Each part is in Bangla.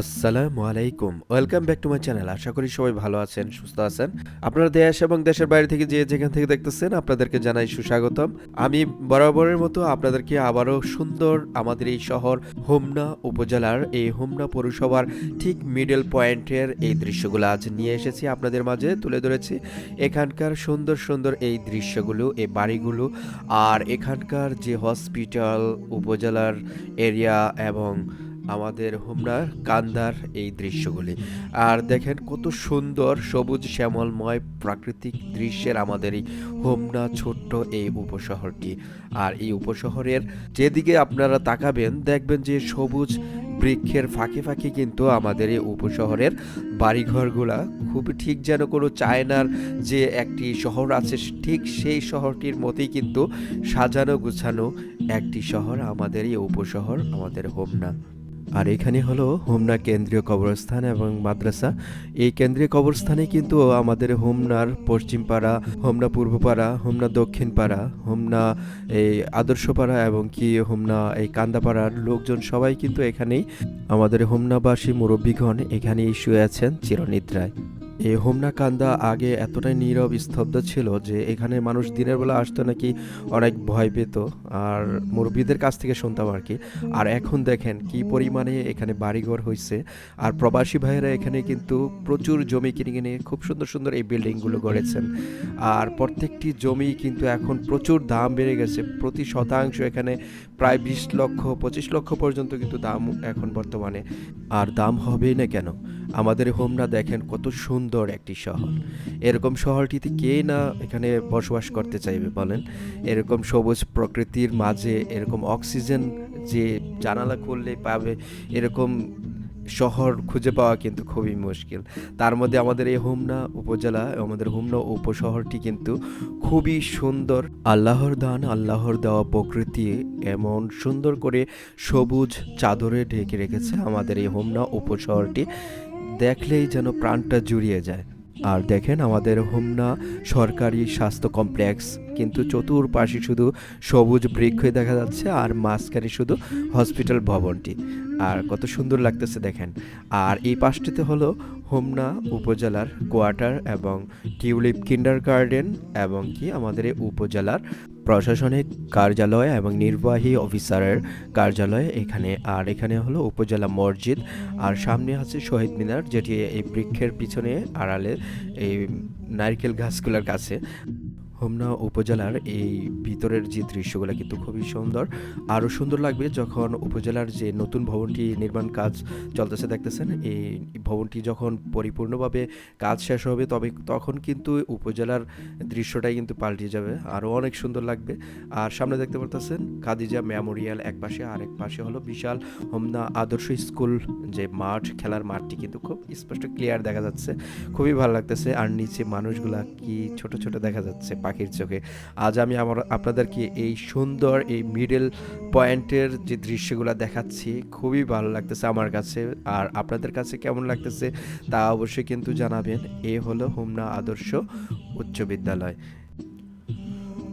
আসসালামু আলাইকুম। Welcome back to my channel আশা করি সবাই ভালো আছেন, সুস্থ আছেন। আপনারা দেশ এবং দেশের বাইরে থেকে যে যেখান থেকে দেখতেছেন, আপনাদেরকে জানাই সুস্বাগতম। আমি বরাবরের মতো আপনাদেরকে আবারও সুন্দর আমাদের এই শহর হোমনা উপজেলার, এই হোমনা পৌরসভার ঠিক মিডল পয়েন্টের এই দৃশ্যগুলো আজ নিয়ে এসেছি আপনাদের মাঝে তুলে ধরেছি। এখানকার সুন্দর সুন্দর এই দৃশ্যগুলো, এই বাড়িগুলো আর এখানকার যে হসপিটাল উপজেলার এরিয়া এবং আমাদের হোমনার কান্দার এই দৃশ্যগুলি। আর দেখেন কত সুন্দর সবুজ শ্যামলময় প্রাকৃতিক দৃশ্যের আমাদের এই হোমনা ছোট্ট এই উপশহরটি। আর এই উপশহরের যেদিকে আপনারা তাকাবেন, দেখবেন যে সবুজ বৃক্ষের ফাঁকে ফাঁকে কিন্তু আমাদের এই উপশহরের বাড়িঘরগুলা খুব ঠিক যেন কোনো চায়নার যে একটি শহর আছে, ঠিক সেই শহরটির মতোই কিন্তু সাজানো গুছানো একটি শহর আমাদের এই উপশহর, আমাদের হোমনা আর এখানে হলো হোমনা কেন্দ্রীয় কবরস্থান এবং মাদ্রাসা। এই কেন্দ্রীয় কবরস্থানে কিন্তু আমাদের হোমনার পশ্চিমপাড়া, হোমনা পূর্বপাড়া, হোমনা দক্ষিণপাড়া, হোমনা এই আদর্শপাড়া এবং কি হোমনা এই কান্দাপাড়ার লোকজন সবাই কিন্তু এখানেই আমাদের হোমনাবাসী মুরব্বীগণ এখানেই শুয়ে আছেন চিরনিদ্রায়। এই হোমনা কান্দা আগে এতটাই নীরব, স্তব্ধ ছিল যে এখানে মানুষ দিনের বেলা আসতো নাকি অনেক ভয় পেত। আর মুরব্বীদের কাছ থেকে শুনতাম আর কি। আর এখন দেখেন কি পরিমাণে এখানে বাড়িঘর হয়েছে আর প্রবাসী ভাইয়েরা এখানে কিন্তু প্রচুর জমি কিনে কিনে খুব সুন্দর সুন্দর এই বিল্ডিংগুলো গড়েছেন। আর প্রত্যেকটি জমি কিন্তু এখন প্রচুর দাম বেড়ে গেছে। প্রতি শতাংশ এখানে প্রায় বিশ লক্ষ, পঁচিশ লক্ষ পর্যন্ত কিন্তু দাম এখন বর্তমানে। আর দাম হবেই না কেন? আমাদের হোমনা দেখেন কত সুন্দর একটি শহর। এরকম শহরটিতে কে না এখানে বসবাস করতে চাইবে বলেন? এরকম সবুজ প্রকৃতির মাঝে এরকম অক্সিজেন যে জানালা খুললে পাবে, এরকম শহর খুঁজে পাওয়া কিন্তু খুবই মুশকিল। তার মধ্যে আমাদের এই হোমনা উপজেলা, আমাদের হোমনা উপশহরটি কিন্তু খুবই সুন্দর। আল্লাহর দান, আল্লাহর দেওয়া প্রকৃতি এমন সুন্দর করে সবুজ চাদরে ঢেকে রেখেছে আমাদের এই হোমনা উপশহরটি। দেখলেই যেন প্রাণটা জুড়িয়ে যায়। আর দেখেন আমাদের হোমনা সরকারি স্বাস্থ্য কমপ্লেক্স, কিন্তু চতুর্পাশে শুধু সবুজ বৃক্ষই দেখা যাচ্ছে আর মাঝখানে শুধু হসপিটাল ভবনটি। আর কত সুন্দর লাগতেছে দেখেন। আর এই পাশটিতে হলো হোমনা উপজেলার কোয়ার্টার এবং টিউলিপ কিন্ডার গার্ডেন এবং কি আমাদের এই উপজেলার প্রশাসনিক কার্যালয় এবং নির্বাহী অফিসারের কার্যালয় এখানে। আর এখানে হলো উপজেলা মসজিদ। আর সামনে আছে শহীদ মিনার, যেটি এই বৃক্ষের পিছনে আড়ালে এই নারকেল গাছগুলোর কাছে। হোমনা উপজেলার এই ভিতরের যে দৃশ্যগুলো কিন্তু খুবই সুন্দর। আরও সুন্দর লাগবে যখন উপজেলার যে নতুন ভবনটি নির্মাণ কাজ চলতেছে দেখতেছেন, এই ভবনটি যখন পরিপূর্ণভাবে কাজ শেষ হবে তবে তখন কিন্তু উপজেলার দৃশ্যটাই কিন্তু পাল্টে যাবে। আরও অনেক সুন্দর লাগবে। আর সামনে দেখতে পারতেছেন খাদিজা মেমোরিয়াল এক পাশে, আর এক পাশে হলো বিশাল হোমনা আদর্শ স্কুল। যে মাঠ, খেলার মাঠটি কিন্তু খুব স্পষ্ট ক্লিয়ার দেখা যাচ্ছে। খুবই ভালো লাগতেছে। আর নিচে মানুষগুলা কি ছোট ছোট দেখা যাচ্ছে। পাখির চোখে। আজ আমি আমার, আপনাদেরকে এই সুন্দর এই মিডল পয়েন্টের যে দৃশ্যগুলো দেখাচ্ছি, খুবই ভালো লাগতেছে আমার কাছে। আর আপনাদের কাছে কেমন লাগতেছে তা অবশ্যই কিন্তু জানাবেন। এ হলো হোমনা আদর্শ উচ্চ বিদ্যালয়।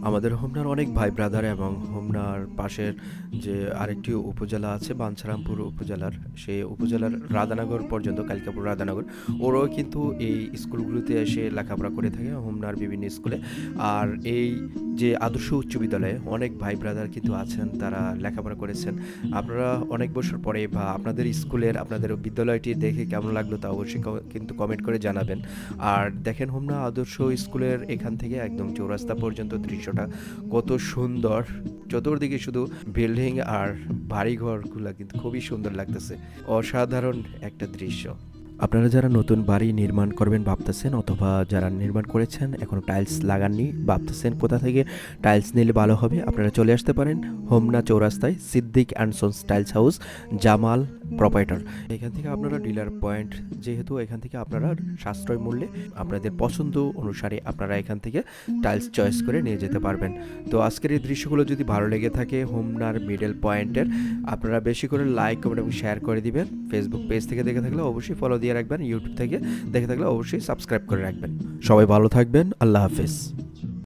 আমাদের হোমনার অনেক ভাই ব্রাদার এবং হোমনার পাশের যে আরেকটি উপজেলা আছে বাঞ্ছারামপুর উপজেলার, সেই উপজেলার রাধানগর পর্যন্ত, কালিকাপুর রাধানগর, ওরাও কিন্তু এই স্কুলগুলোতে এসে লেখাপড়া করে থাকে হোমনার বিভিন্ন স্কুলে। আর এই যে আদর্শ উচ্চ বিদ্যালয়ে অনেক ভাই ব্রাদার কিন্তু আছেন, তারা লেখাপড়া করেছেন। আপনারা অনেক বছর পরে বা আপনাদের স্কুলের, আপনাদের বিদ্যালয়টি দেখে কেমন লাগল তা অবশ্যই কিন্তু কমেন্ট করে জানাবেন। আর দেখেন হোমনা আদর্শ স্কুলের এখান থেকে একদম চৌরাস্তা পর্যন্ত দৃশ্যটা কত সুন্দর। চতুর্দিকে শুধু বিল্ডিং আর বাড়িঘরগুলো কিন্তু খুবই সুন্দর লাগতেছে। অসাধারণ একটা দৃশ্য। আপনারা যারা নতুন বাড়ি নির্মাণ করবেন ভাবতেছেন অথবা যারা নির্মাণ করেছেন এখনও টাইলস লাগাননি, ভাবতেছেন কোথা থেকে টাইলস নিলে ভালো হবে, আপনারা চলে আসতে পারেন Homna চৌরাস্তায় Siddique and sons tiles house, Jamal proprietor এখান থেকে আপনারা ডিলার পয়েন্ট যেহেতু এখান থেকে আপনারা সাশ্রয় মূল্যে আপনাদের পছন্দ অনুসারে আপনারা এখান থেকে টাইলস চয়েস করে নিয়ে যেতে পারবেন। তো আজকের এই দৃশ্যগুলো যদি ভালো লেগে থাকে হোমনার মিডল পয়েন্টের আপনারা বেশি করে লাইক কমেন্ট এবং শেয়ার করে দিবেন। ফেসবুক পেজ থেকে দেখে থাকলে অবশ্যই ফলো দিয়ে রাখবেন ইউটিউব থেকে দেখে থাকলে অবশ্যই সাবস্ক্রাইব করে রাখবেন। সবাই ভালো থাকবেন, আল্লাহ হাফেজ।